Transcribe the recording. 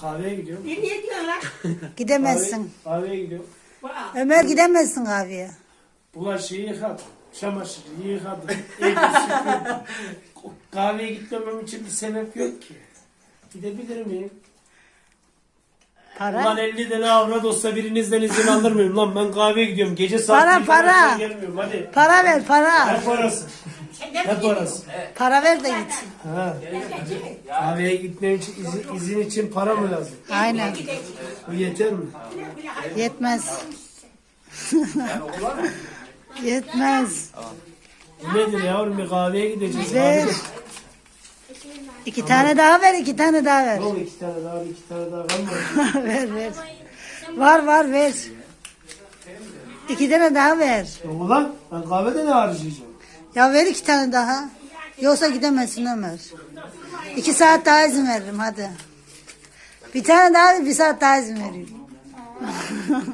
Kahveye gidiyorum. Ne niye diyorlar? Gidemezsin. Kahve, kahveye gidiyorum. Bak, Ömer gidemezsin kahveye. Bulaşığı yıkadım. Çamaşırı yıkadım. Evi süpürdüm. Kahveye gitmemem için bir sebep yok ki. Gidebilir miyim? Ulan Para. 50 tane avrat olsa birinizden izin alır mıyım? Lan ben kahveye gidiyorum. Gece saat Para, 1'de para. gelmiyorum. Hadi. Para ver para. Ne parası? Ne parası? Para ver de git. Ha. Kahveye gitmem için izin, izin için para mı lazım? Aynen. Bu yeter mi? Yetmez. Yetmez. Bu nedir yavrum bir kahveye gideceğiz. Ver. Kahve- İki tane daha ver, iki tane daha ver. Ne oldu iki tane daha iki tane daha var mı? ver ver. Var var ver. İki tane daha ver. Ulan ben kahvede ne harcayacağım? Ya ver iki tane daha. Yoksa gidemezsin Ömer. İki saat daha izin veririm hadi. Bir tane daha bir saat daha izin veriyorum.